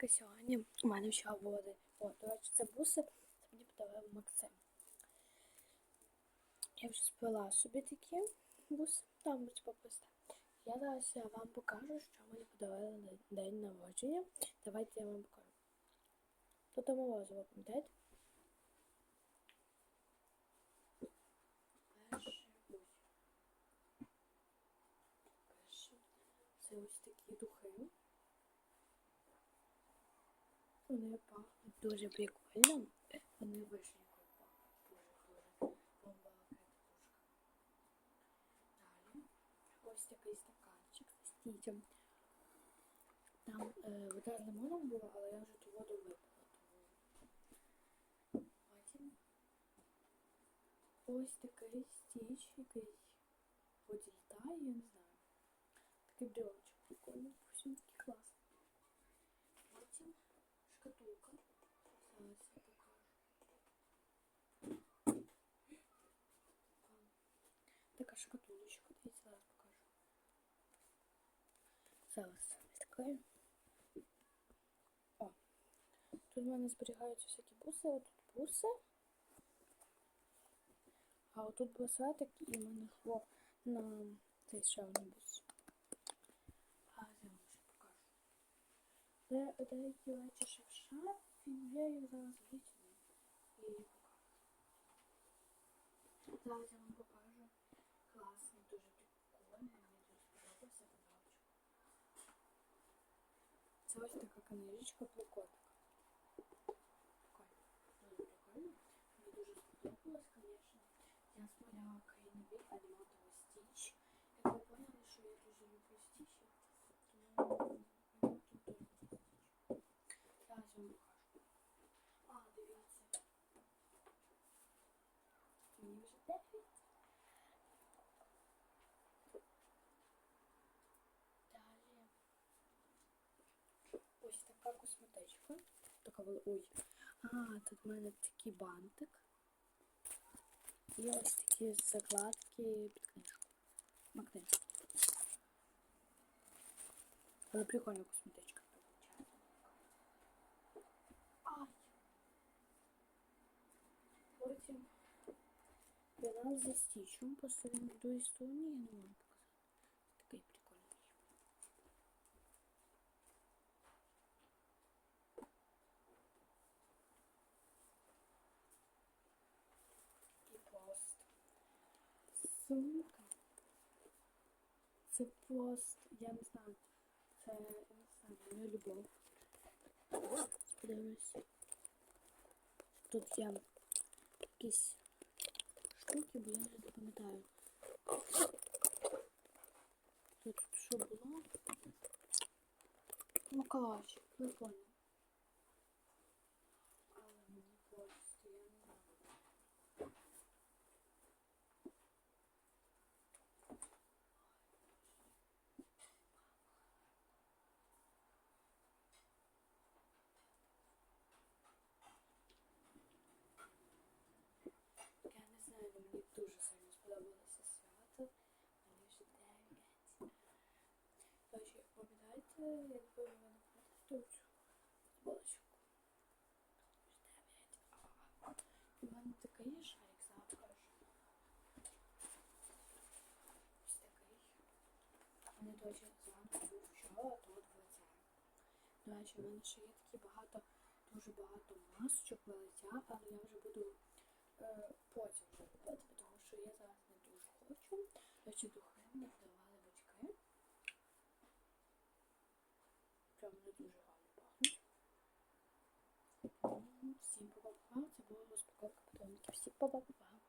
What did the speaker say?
рубрика сьогодні. У мене ще води. О, до речі, це буси. Це мені подарував Максим. Я вже спила собі такі буси. Там типу просто. Я зараз вам покажу, що мені подарували на день народження. Давайте я вам покажу. Тут морозиво, пам'ятаєте? Це ось такі духи. Вони пахнуть дуже прикольно. Вони вишенькою пахнуть. Дуже дуже. Далі. Ось такий стаканчик з стітем. Там е, вода з лимоном була, але я вже ту воду випила. Потім ось такий стіч, який відлітає, я не знаю. Такий брелочок прикольний, пусінький класний. Шкатулка. Зараз я покажу. Така шкатулочка, дивіться, зараз покажу. Зараз відкрию. О, тут в мене зберігаються всякі буси, отут буси. А отут браслетик і в мене хво на цей ще один. Де деякі речі ще в шафі, я їх зараз витягну і покажу. Зараз я вам покажу. Класний, дуже прикольний, мені дуже сподобався подарочок. Це ось така книжечка про котика. Прикольно, дуже прикольно. Мені дуже сподобалось, звісно. Я смотрела країновий аніматовий вже 9. Далі. Ось така косметичка. Така вели- Ой. А, тут в мене такий бантик. І ось такі закладки під книжку. Магнит. Але прикольна косметичка. Пенал зі стічем, просто він другій стороні, я не можу показати. Такий прикольний. Пост. Сумка. Це пост, я не знаю. Це, я не знаю, моя любов. Подивимось. Тут є якісь штуки, бо я не пам'ятаю. Тут що було? Ну, калач, прикольно. Але мені просто, я не знаю. Я не знаю, але мені дуже сильно сподобалося свято. Мені вже 9. Тож, пам'ятаєте, якби ви мене пам'ятаєте цю футболочку? Вже 9. І в мене такий є шарик, покажу. Ось такий. Мене точно зранку був вчора, а тут в. До речі, у мене ще є такі багато, дуже багато масочок в але я вже буду е, потім вже робити, тому що я зараз не дуже хочу. Речі, духи мені подарували батьки. Прям не дуже гарно пахнуть. Всім па-па-па. Це була розпаковка потомки. Всім па-па-па.